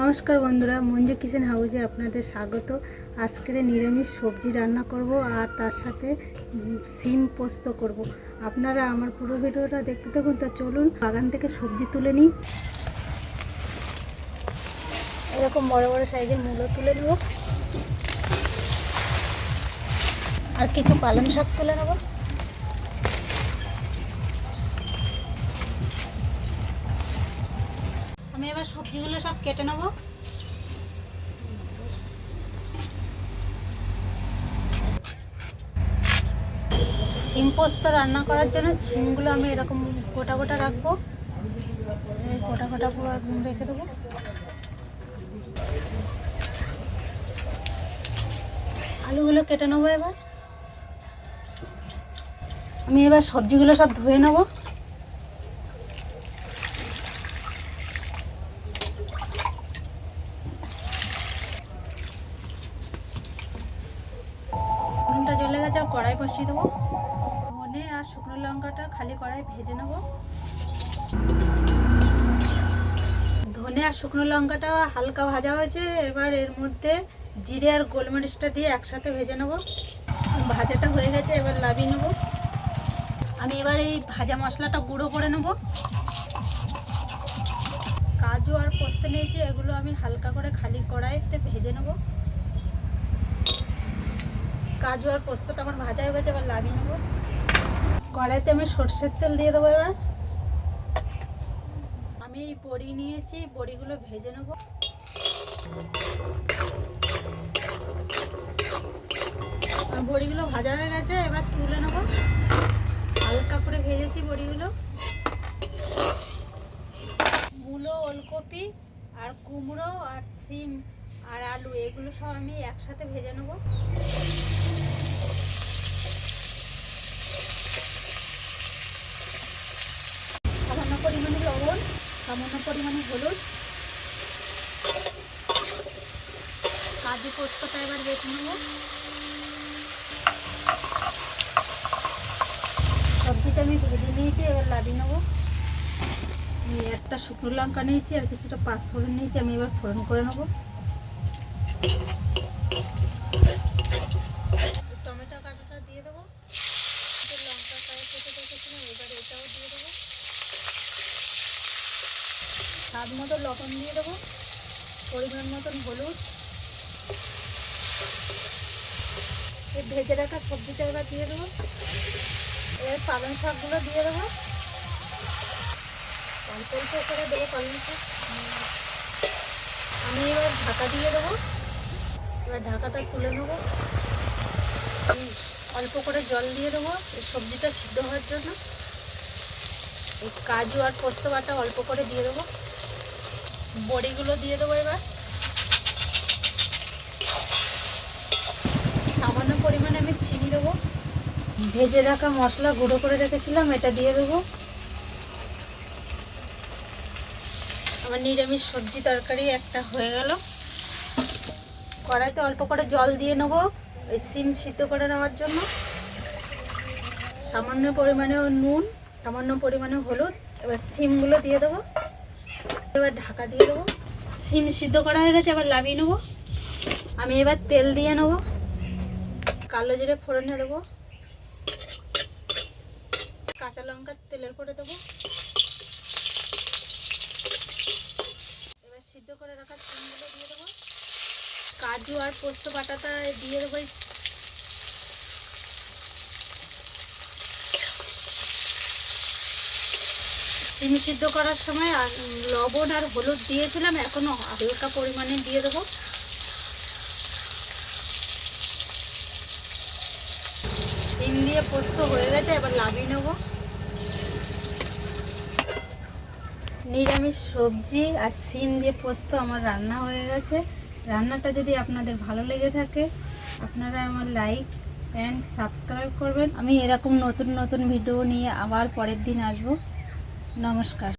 নমস্কার বন্ধুরা, মঞ্জু কিচেন হাউজে আপনাদের স্বাগত। আজকের নিরামিষ সবজি রান্না করব আর তার সাথে সিম পোস্ত করব। আপনারা আমার পুরো ভিডিওটা দেখতে থাকুন, তো চলুন বাগান থেকে সবজি তুলে নিই। এরকম বড় বড় সাইজের মূলো তুলে নেব। আর কিছু পালং শাক তুলে নেব। আমি এবার সবজিগুলো সব কেটে নেব। সিম পোস্ত রান্না করার জন্য সিমগুলো আমি এরকম গোটা গোটা রাখব। গোটা গোটা পুরো রেখে দেবো। আলুগুলো কেটে নেব এবার। আমি এবার সবজিগুলো সব ধুয়ে নেব। আর কড়াই বসিয়ে দেবো। ধনে আর শুকনো লঙ্কাটা খালি কড়াই ভেজে নেব। ধনে আর শুকনো লঙ্কাটা হালকা ভাজা হয়েছে, এবার এর মধ্যে জিরে আর গোলমরিচটা দিয়ে একসাথে ভেজে নেব। ভাজাটা হয়ে গেছে, এবার লাভিয়ে নেব। আমি এবার এই ভাজা মশলাটা গুঁড়ো করে নেব। কাজু আর পোস্ত নিয়েছি, এগুলো আমি হালকা করে খালি কড়াইতে ভেজে নেব। কাজু আর পোস্তটা আমার ভাজা হয়ে গেছে, এবার লাভিয়ে নেব। কড়াইতে আমি সর্ষের তেল দিয়ে দেবো এবার। আমি এই বড়ি নিয়েছি বড়িগুলো ভেজে নেব। বড়িগুলো ভাজা হয়ে গেছে, এবার তুলে নেব। হালকা করে ভেজেছি বড়িগুলো। মূলো, ওলকপি আর কুমড়ো আর সিম। আর আলু, এগুলো সব আমি একসাথে ভেজে নেব। সামান্য পরিমাণে লবণ, সামান্য পরিমাণে হলুদ। কাজু পোস্তটা এবার বেছে নেব। সবজিটা আমি ভেজে নিয়েছি, এবার লাদিয়ে নেব। একটা শুকনো লঙ্কা নিয়েছি আর কিছুটা পাঁচফোড়ন নিয়েছি, আমি এবার ফোড়ন করে নেব। টমেটো কাটাটা দিয়ে দেবো। লঙ্কা এবার এটাও দিয়ে দেবো। স্বাদ মতো লবণ দিয়ে দেবো, পরিমাণ মতন হলুদ। এই ভেজে রাখা সবজিটা এবার দিয়ে দেবো। এবার পালং শাকগুলো দিয়ে দেবো। অল্প অল্প করে দেবো পালং শাক। আমি এবার ঢাকা দিয়ে দেবো। এবার ঢাকাটা তুলে নেব। অল্প করে জল দিয়ে দেবো। এই সবজিটা সিদ্ধ হওয়ার জন্য। এই কাজু আর পোস্ত বাটা অল্প করে দিয়ে দেবো। বড়িগুলো দিয়ে দেবো এবার। সামান্য পরিমাণে আমি চিনি দেবো। ভেজে রাখা মশলা গুঁড়ো করে রেখেছিলাম, এটা দিয়ে দেবো। আমার নিরামিষ সবজি তরকারি একটা হয়ে গেল। কড়াইতে অল্প করে জল দিয়ে নেব ওই সিম সিদ্ধ করে নেওয়ার জন্য। সামান্য পরিমাণে নুন, সামান্য পরিমাণে হলুদ, এবার সিমগুলো দিয়ে দেবো। এবার ঢাকা দিয়ে দেবো। সিম সিদ্ধ করা হয়ে গেছে, এবার লাভিয়ে নেব। আমি এবার তেল দিয়ে নেব। কালো জিরে ফোড়নে দেবো। কাঁচা লঙ্কা তেলের করে দেবো। এবার সিদ্ধ করে রাখা সিমগুলো দিয়ে দেবো। কাজু আর পোস্ত বাটাটা দিয়ে দেবো। সিম সিদ্ধ করার সময় আর লবণ আর হলুদ দিয়েছিলাম, এখনও হালকা পরিমাণে দিয়ে দেবো। সিম দিয়ে পোস্ত হয়ে গেছে, এবার লাভিয়ে নেব। নিরামিষ সবজি আর সিম দিয়ে পোস্ত আমার রান্না হয়ে গেছে। রান্নাটা যদি আপনাদের ভালো লেগে থাকে, আপনারা আমার লাইক অ্যান্ড সাবস্ক্রাইব করবেন। আমি এরকম নতুন নতুন ভিডিও নিয়ে আবার পরের দিন আসব। নমস্কার।